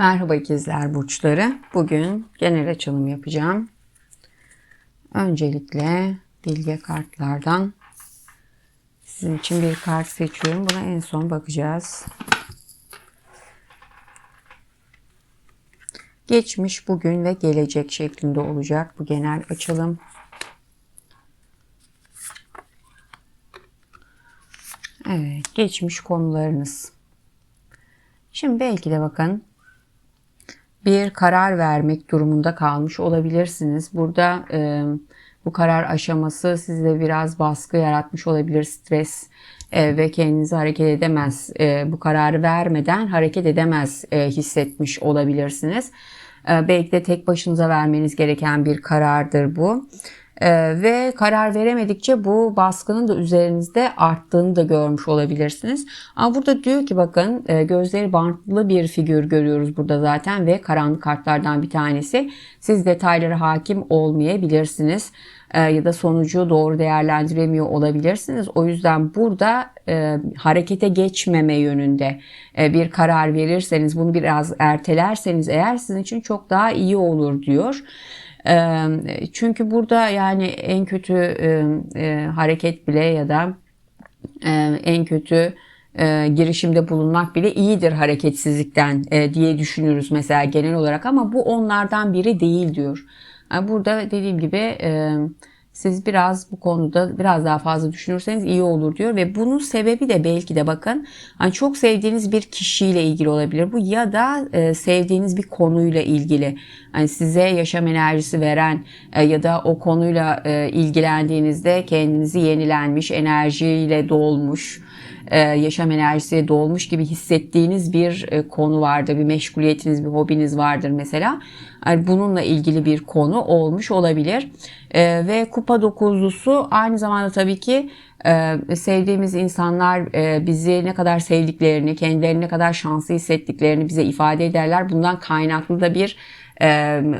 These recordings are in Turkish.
Merhaba ikizler burçları. Bugün genel açılım yapacağım. Öncelikle bilge kartlardan sizin için bir kart seçiyorum. Buna en son bakacağız. Geçmiş, bugün ve gelecek şeklinde olacak bu genel açılım. Evet, geçmiş konularınız. Şimdi belki de bakın bir karar vermek durumunda kalmış olabilirsiniz. Burada e, bu karar aşaması sizde biraz baskı yaratmış olabilir, stres e, ve kendinizi hareket edemez, e, bu kararı vermeden hareket edemez e, hissetmiş olabilirsiniz. E, belki de tek başınıza vermeniz gereken bir karardır bu. Ee, ve karar veremedikçe bu baskının da üzerinizde arttığını da görmüş olabilirsiniz. Ama burada diyor ki bakın e, gözleri bantlı bir figür görüyoruz burada zaten ve karanlık kartlardan bir tanesi. Siz detaylara hakim olmayabilirsiniz e, ya da sonucu doğru değerlendiremiyor olabilirsiniz. O yüzden burada e, harekete geçmeme yönünde e, bir karar verirseniz bunu biraz ertelerseniz eğer sizin için çok daha iyi olur diyor. Çünkü burada yani en kötü hareket bile ya da en kötü girişimde bulunmak bile iyidir hareketsizlikten diye düşünürüz mesela genel olarak ama bu onlardan biri değil diyor. Burada dediğim gibi siz biraz bu konuda biraz daha fazla düşünürseniz iyi olur diyor. Ve bunun sebebi de belki de bakın hani çok sevdiğiniz bir kişiyle ilgili olabilir bu ya da e, sevdiğiniz bir konuyla ilgili. Hani size yaşam enerjisi veren e, ya da o konuyla e, ilgilendiğinizde kendinizi yenilenmiş enerjiyle dolmuş yaşam enerjisi dolmuş gibi hissettiğiniz bir e, konu vardır. Bir meşguliyetiniz, bir hobiniz vardır mesela. Bununla ilgili bir konu olmuş olabilir. E, ve kupa dokuzlusu aynı zamanda tabii ki sevdiğimiz insanlar bizi ne kadar sevdiklerini, kendilerini ne kadar şanslı hissettiklerini bize ifade ederler. Bundan kaynaklı da bir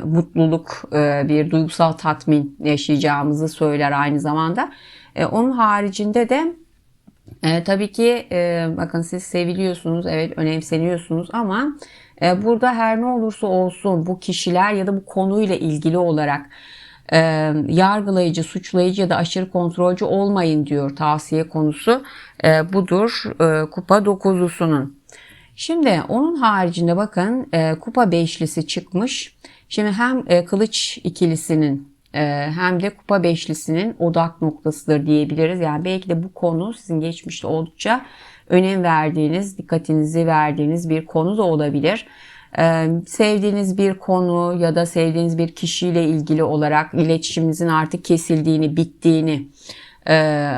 mutluluk, bir duygusal tatmin yaşayacağımızı söyler aynı zamanda. onun haricinde de e, tabii ki e, bakın siz seviliyorsunuz, evet önemseniyorsunuz ama e, burada her ne olursa olsun bu kişiler ya da bu konuyla ilgili olarak e, yargılayıcı, suçlayıcı ya da aşırı kontrolcü olmayın diyor tavsiye konusu. E, budur e, kupa dokuzlusunun. Şimdi onun haricinde bakın e, kupa beşlisi çıkmış. Şimdi hem e, kılıç ikilisinin hem de kupa beşlisinin odak noktasıdır diyebiliriz. Yani belki de bu konu sizin geçmişte oldukça önem verdiğiniz, dikkatinizi verdiğiniz bir konu da olabilir. Ee, sevdiğiniz bir konu ya da sevdiğiniz bir kişiyle ilgili olarak iletişiminizin artık kesildiğini, bittiğini, e,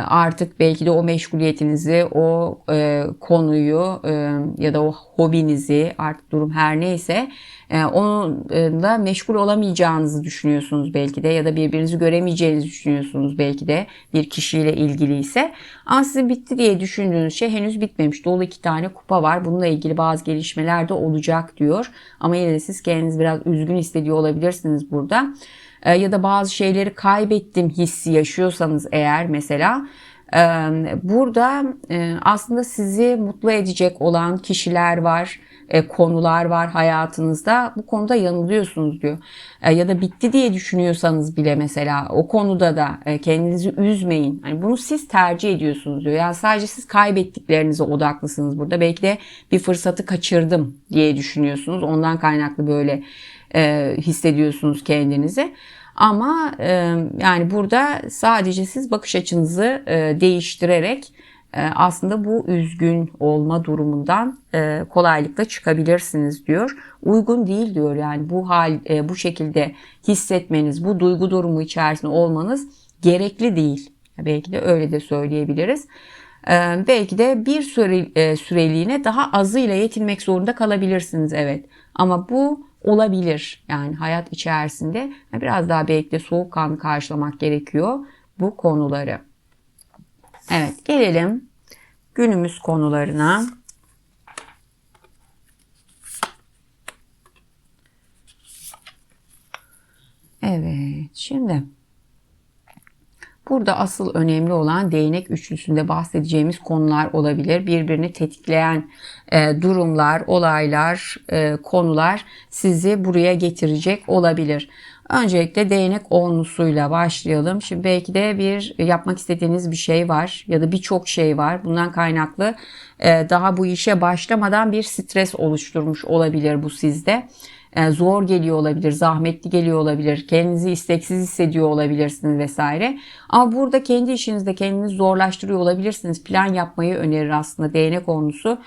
artık belki de o meşguliyetinizi, o e, konuyu e, ya da o hobinizi artık durum her neyse e, onunla meşgul olamayacağınızı düşünüyorsunuz belki de ya da birbirinizi göremeyeceğinizi düşünüyorsunuz belki de bir kişiyle ilgili ise. Ama sizin bitti diye düşündüğünüz şey henüz bitmemiş. Dolu iki tane kupa var. Bununla ilgili bazı gelişmeler de olacak diyor. Ama yine de siz kendiniz biraz üzgün hissediyor olabilirsiniz burada. E, ya da bazı şeyleri kaybettim hissi yaşıyorsanız eğer mesela burada aslında sizi mutlu edecek olan kişiler var e, konular var hayatınızda bu konuda yanılıyorsunuz diyor. E, ya da bitti diye düşünüyorsanız bile mesela o konuda da e, kendinizi üzmeyin. Yani bunu siz tercih ediyorsunuz diyor. Yani sadece siz kaybettiklerinize odaklısınız burada. Belki de bir fırsatı kaçırdım diye düşünüyorsunuz. Ondan kaynaklı böyle hissediyorsunuz kendinizi. Ama e, yani burada sadece siz bakış açınızı e, değiştirerek e, aslında bu üzgün olma durumundan e, kolaylıkla çıkabilirsiniz diyor. Uygun değil diyor yani bu hal e, bu şekilde hissetmeniz, bu duygu durumu içerisinde olmanız gerekli değil. Belki de öyle de söyleyebiliriz. Belki de bir süre, süreliğine daha azıyla yetinmek zorunda kalabilirsiniz evet. Ama bu olabilir. Yani hayat içerisinde biraz daha belki de soğukkanlı karşılamak gerekiyor bu konuları. Evet gelelim günümüz konularına. Evet şimdi burada asıl önemli olan değnek üçlüsünde bahsedeceğimiz konular olabilir. Birbirini tetikleyen e, durumlar, olaylar, e, konular sizi buraya getirecek olabilir. Öncelikle değnek onlusuyla başlayalım. Şimdi belki de bir yapmak istediğiniz bir şey var ya da birçok şey var. Bundan kaynaklı e, daha bu işe başlamadan bir stres oluşturmuş olabilir bu sizde. E, zor geliyor olabilir, zahmetli geliyor olabilir, kendinizi isteksiz hissediyor olabilirsiniz vesaire. Ama burada kendi işinizde kendinizi zorlaştırıyor olabilirsiniz. Plan yapmayı önerir aslında değnek konusu.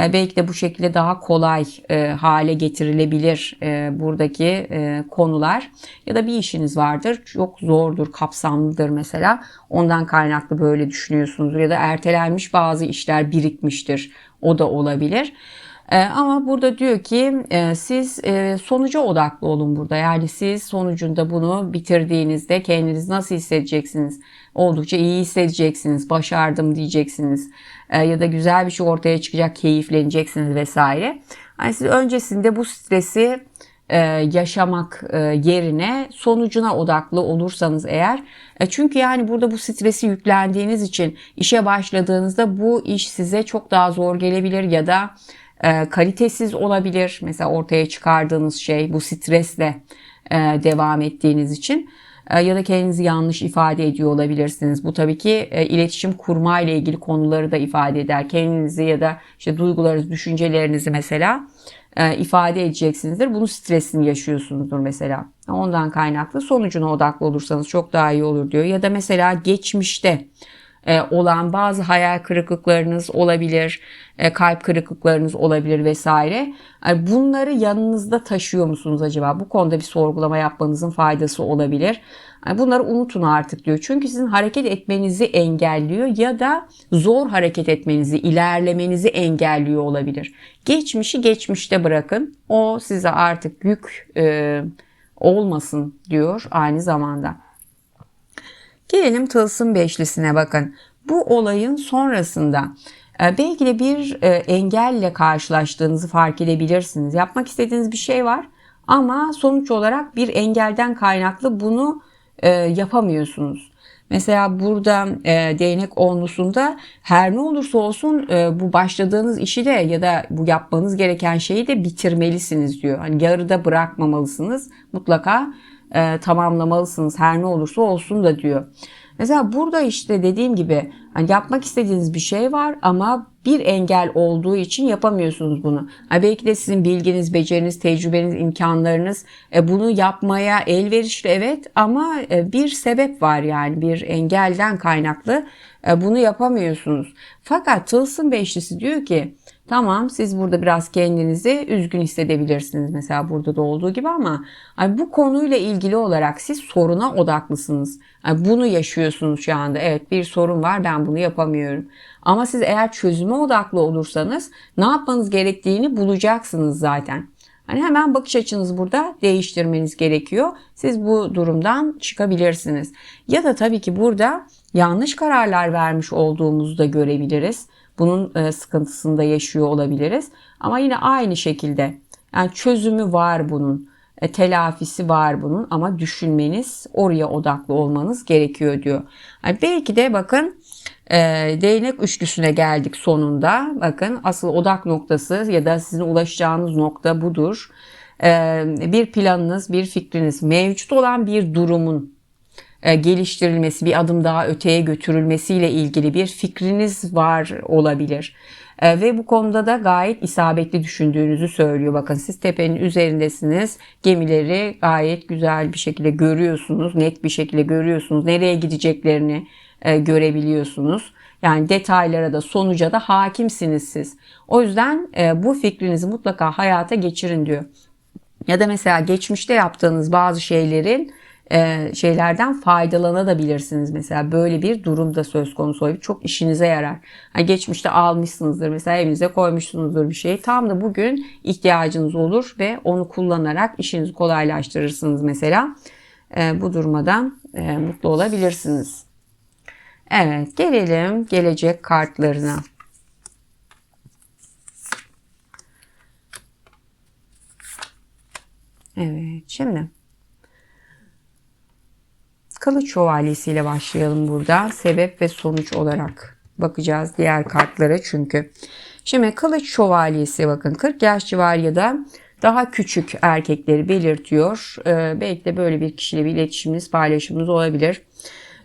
E, belki de bu şekilde daha kolay e, hale getirilebilir buradaki konular. Ya da bir işiniz vardır, çok zordur, kapsamlıdır mesela. Ondan kaynaklı böyle düşünüyorsunuzdur. Ya da ertelenmiş bazı işler birikmiştir. O da olabilir. E, ama burada diyor ki e, siz e, sonuca odaklı olun burada. Yani siz sonucunda bunu bitirdiğinizde kendiniz nasıl hissedeceksiniz? Oldukça iyi hissedeceksiniz. Başardım diyeceksiniz. E, ya da güzel bir şey ortaya çıkacak, keyifleneceksiniz vesaire. Yani siz öncesinde bu stresi e, yaşamak yerine sonucuna odaklı olursanız eğer çünkü yani burada bu stresi yüklendiğiniz için işe başladığınızda bu iş size çok daha zor gelebilir ya da e, kalitesiz olabilir. Mesela ortaya çıkardığınız şey bu stresle e, devam ettiğiniz için e, ya da kendinizi yanlış ifade ediyor olabilirsiniz. Bu tabii ki e, iletişim kurma ile ilgili konuları da ifade eder. Kendinizi ya da işte duygularınızı, düşüncelerinizi mesela ifade edeceksinizdir. Bunun stresini yaşıyorsunuzdur mesela. Ondan kaynaklı sonucuna odaklı olursanız çok daha iyi olur diyor. Ya da mesela geçmişte olan bazı hayal kırıklıklarınız olabilir, e, kalp kırıklıklarınız olabilir vesaire. Yani bunları yanınızda taşıyor musunuz acaba? Bu konuda bir sorgulama yapmanızın faydası olabilir. Bunları unutun artık diyor. Çünkü sizin hareket etmenizi engelliyor ya da zor hareket etmenizi, ilerlemenizi engelliyor olabilir. Geçmişi geçmişte bırakın. O size artık yük e, olmasın diyor aynı zamanda. Gelelim tılsım beşlisine bakın. Bu olayın sonrasında e, belki de bir e, engelle karşılaştığınızı fark edebilirsiniz. Yapmak istediğiniz bir şey var ama sonuç olarak bir engelden kaynaklı bunu e, yapamıyorsunuz. Mesela burada e, değnek onlusunda her ne olursa olsun e, bu başladığınız işi de ya da bu yapmanız gereken şeyi de bitirmelisiniz diyor. Hani yarıda bırakmamalısınız. Mutlaka e, tamamlamalısınız her ne olursa olsun da diyor. Mesela burada işte dediğim gibi hani yapmak istediğiniz bir şey var ama bir engel olduğu için yapamıyorsunuz bunu. Yani belki de sizin bilginiz, beceriniz, tecrübeniz, imkanlarınız e, bunu yapmaya elverişli evet ama e, bir sebep var yani bir engelden kaynaklı e, bunu yapamıyorsunuz. Fakat Tılsım Beşlisi diyor ki Tamam siz burada biraz kendinizi üzgün hissedebilirsiniz mesela burada da olduğu gibi ama yani bu konuyla ilgili olarak siz soruna odaklısınız. Yani bunu yaşıyorsunuz şu anda. Evet bir sorun var ben bunu yapamıyorum. Ama siz eğer çözüme odaklı olursanız ne yapmanız gerektiğini bulacaksınız zaten. Hani hemen bakış açınızı burada değiştirmeniz gerekiyor. Siz bu durumdan çıkabilirsiniz. Ya da tabii ki burada yanlış kararlar vermiş olduğumuzu da görebiliriz. Bunun e, sıkıntısını da yaşıyor olabiliriz. Ama yine aynı şekilde yani çözümü var bunun. E, telafisi var bunun ama düşünmeniz oraya odaklı olmanız gerekiyor diyor. Yani belki de bakın e, değnek üçlüsüne geldik sonunda. Bakın asıl odak noktası ya da sizin ulaşacağınız nokta budur. Bir planınız, bir fikriniz, mevcut olan bir durumun geliştirilmesi, bir adım daha öteye götürülmesiyle ilgili bir fikriniz var olabilir. E, ve bu konuda da gayet isabetli düşündüğünüzü söylüyor. Bakın siz tepenin üzerindesiniz. Gemileri gayet güzel bir şekilde görüyorsunuz. Net bir şekilde görüyorsunuz. Nereye gideceklerini e, görebiliyorsunuz. Yani detaylara da sonuca da hakimsiniz siz. O yüzden bu fikrinizi mutlaka hayata geçirin diyor. Ya da mesela geçmişte yaptığınız bazı şeylerin e, şeylerden faydalanabilirsiniz. Mesela böyle bir durumda söz konusu olabilir. Çok işinize yarar. Yani geçmişte almışsınızdır mesela evinize koymuşsunuzdur bir şey. Tam da bugün ihtiyacınız olur ve onu kullanarak işinizi kolaylaştırırsınız mesela. E, bu durmadan e, mutlu olabilirsiniz. Evet gelelim gelecek kartlarına. Evet şimdi kılıç şövalyesi başlayalım burada. Sebep ve sonuç olarak bakacağız diğer kartlara çünkü. Şimdi kılıç şövalyesi bakın 40 yaş civarı ya da daha küçük erkekleri belirtiyor. Ee, belki de böyle bir kişiyle bir iletişiminiz, paylaşımınız olabilir.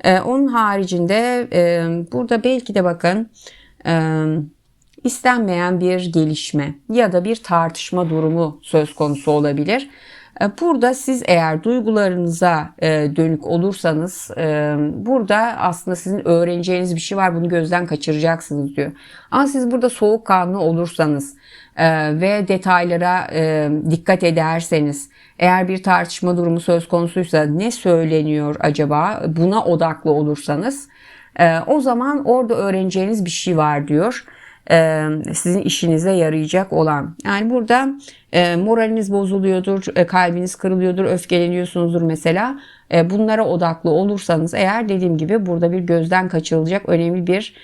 Ee, onun haricinde e, burada belki de bakın e, istenmeyen bir gelişme ya da bir tartışma durumu söz konusu olabilir. E, burada siz eğer duygularınıza e, dönük olursanız e, burada aslında sizin öğreneceğiniz bir şey var bunu gözden kaçıracaksınız diyor. Ama siz burada soğukkanlı olursanız ve detaylara dikkat ederseniz eğer bir tartışma durumu söz konusuysa ne söyleniyor acaba buna odaklı olursanız o zaman orada öğreneceğiniz bir şey var diyor sizin işinize yarayacak olan. Yani burada moraliniz bozuluyordur, kalbiniz kırılıyordur, öfkeleniyorsunuzdur mesela. bunlara odaklı olursanız eğer dediğim gibi burada bir gözden kaçırılacak önemli bir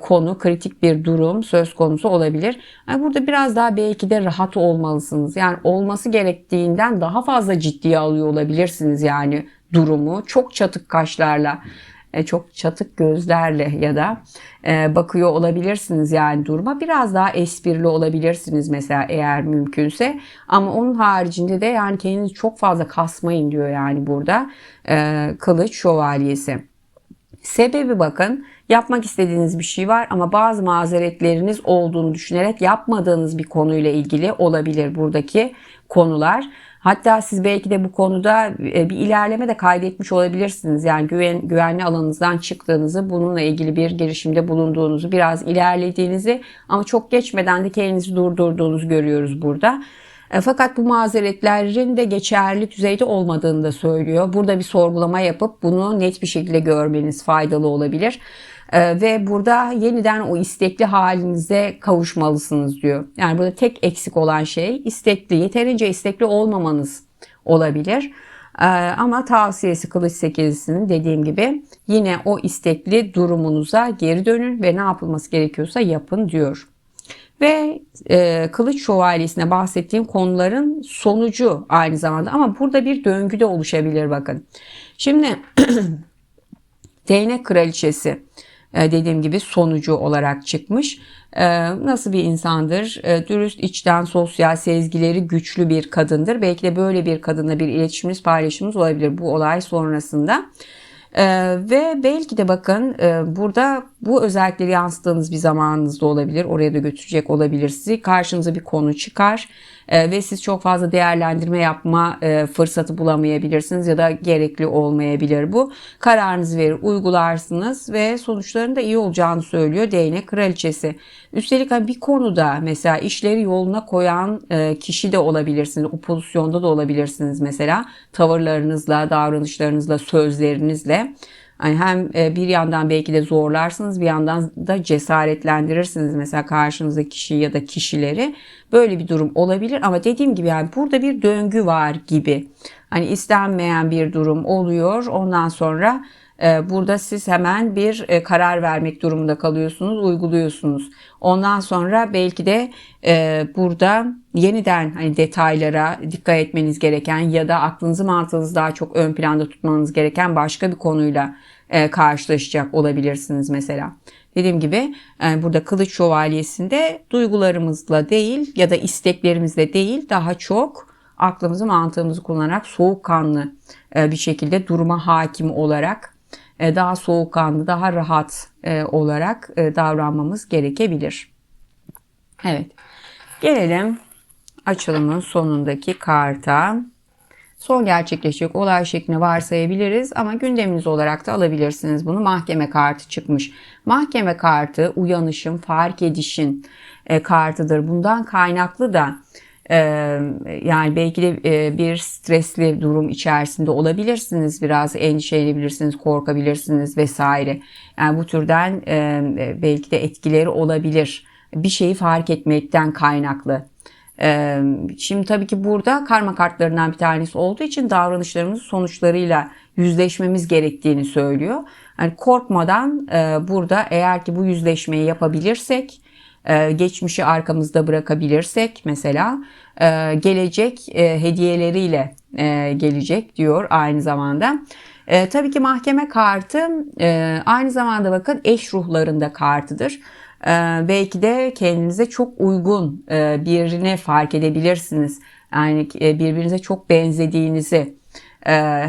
konu, kritik bir durum söz konusu olabilir. Yani burada biraz daha belki de rahat olmalısınız. Yani olması gerektiğinden daha fazla ciddiye alıyor olabilirsiniz yani durumu. Çok çatık kaşlarla e, çok çatık gözlerle ya da e, bakıyor olabilirsiniz yani duruma. Biraz daha esprili olabilirsiniz mesela eğer mümkünse. Ama onun haricinde de yani kendinizi çok fazla kasmayın diyor yani burada e, kılıç şövalyesi. Sebebi bakın yapmak istediğiniz bir şey var ama bazı mazeretleriniz olduğunu düşünerek yapmadığınız bir konuyla ilgili olabilir buradaki konular. Hatta siz belki de bu konuda e, bir ilerleme de kaydetmiş olabilirsiniz. Yani güven, güvenli alanınızdan çıktığınızı, bununla ilgili bir girişimde bulunduğunuzu, biraz ilerlediğinizi ama çok geçmeden de kendinizi durdurduğunuzu görüyoruz burada. E, fakat bu mazeretlerin de geçerli düzeyde olmadığını da söylüyor. Burada bir sorgulama yapıp bunu net bir şekilde görmeniz faydalı olabilir. Ee, ve burada yeniden o istekli halinize kavuşmalısınız diyor. Yani burada tek eksik olan şey istekli, yeterince istekli olmamanız olabilir. Ee, ama tavsiyesi kılıç sekilisinin dediğim gibi yine o istekli durumunuza geri dönün ve ne yapılması gerekiyorsa yapın diyor. Ve e, kılıç şövalyesine bahsettiğim konuların sonucu aynı zamanda ama burada bir döngü de oluşabilir bakın. Şimdi değnek kraliçesi dediğim gibi sonucu olarak çıkmış. E, nasıl bir insandır? E, dürüst, içten, sosyal, sezgileri güçlü bir kadındır. Belki de böyle bir kadınla bir iletişimimiz, paylaşımımız olabilir bu olay sonrasında. Ee, ve belki de bakın e, burada bu özellikleri yansıttığınız bir zamanınızda olabilir. Oraya da götürecek olabilir sizi. Karşınıza bir konu çıkar e, ve siz çok fazla değerlendirme yapma e, fırsatı bulamayabilirsiniz ya da gerekli olmayabilir bu. Kararınızı verir, uygularsınız ve sonuçların da iyi olacağını söylüyor değnek kraliçesi. Üstelik hani bir konuda mesela işleri yoluna koyan e, kişi de olabilirsiniz. O pozisyonda da olabilirsiniz mesela. Tavırlarınızla, davranışlarınızla, sözlerinizle. Yani hem e, bir yandan belki de zorlarsınız bir yandan da cesaretlendirirsiniz mesela karşınızdaki kişiyi ya da kişileri. Böyle bir durum olabilir ama dediğim gibi yani burada bir döngü var gibi. Hani istenmeyen bir durum oluyor. Ondan sonra burada siz hemen bir e, karar vermek durumunda kalıyorsunuz, uyguluyorsunuz. Ondan sonra belki de burada yeniden hani detaylara dikkat etmeniz gereken ya da aklınızı mantığınızı daha çok ön planda tutmanız gereken başka bir konuyla e, karşılaşacak olabilirsiniz mesela. Dediğim gibi e, burada kılıç şövalyesinde duygularımızla değil ya da isteklerimizle değil daha çok aklımızı mantığımızı kullanarak soğukkanlı e, bir şekilde duruma hakim olarak daha soğukkanlı daha rahat olarak davranmamız gerekebilir. Evet gelelim açılımın sonundaki karta son gerçekleşecek olay şeklini varsayabiliriz ama gündeminiz olarak da alabilirsiniz bunu. Mahkeme kartı çıkmış. Mahkeme kartı uyanışın, fark edişin e, kartıdır. Bundan kaynaklı da e, yani belki de bir stresli durum içerisinde olabilirsiniz. Biraz endişelenebilirsiniz, korkabilirsiniz vesaire. Yani bu türden belki de etkileri olabilir. Bir şeyi fark etmekten kaynaklı Şimdi tabii ki burada karma kartlarından bir tanesi olduğu için davranışlarımızın sonuçlarıyla yüzleşmemiz gerektiğini söylüyor. Yani korkmadan burada eğer ki bu yüzleşmeyi yapabilirsek, geçmişi arkamızda bırakabilirsek mesela gelecek hediyeleriyle gelecek diyor aynı zamanda. E, tabii ki mahkeme kartı e, aynı zamanda bakın eş ruhlarında kartıdır. E, belki de kendinize çok uygun e, birini fark edebilirsiniz. Yani e, birbirinize çok benzediğinizi e,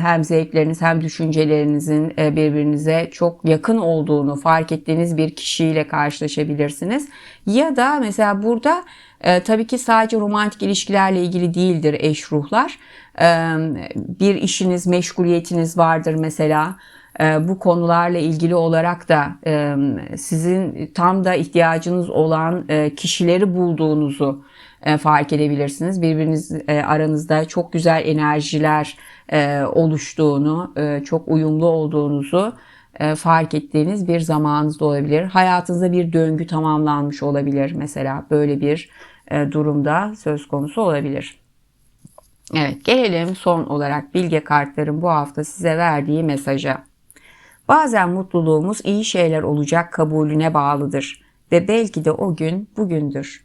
hem zevkleriniz hem düşüncelerinizin e, birbirinize çok yakın olduğunu fark ettiğiniz bir kişiyle karşılaşabilirsiniz. Ya da mesela burada e, tabii ki sadece romantik ilişkilerle ilgili değildir eş ruhlar. E, bir işiniz, meşguliyetiniz vardır mesela. E, bu konularla ilgili olarak da e, sizin tam da ihtiyacınız olan kişileri bulduğunuzu e, fark edebilirsiniz. Birbiriniz e, aranızda çok güzel enerjiler e, oluştuğunu, çok uyumlu olduğunuzu fark ettiğiniz bir zamanınız da olabilir. Hayatınızda bir döngü tamamlanmış olabilir mesela böyle bir durumda söz konusu olabilir. Evet gelelim son olarak bilge kartların bu hafta size verdiği mesaja. Bazen mutluluğumuz iyi şeyler olacak kabulüne bağlıdır ve belki de o gün bugündür.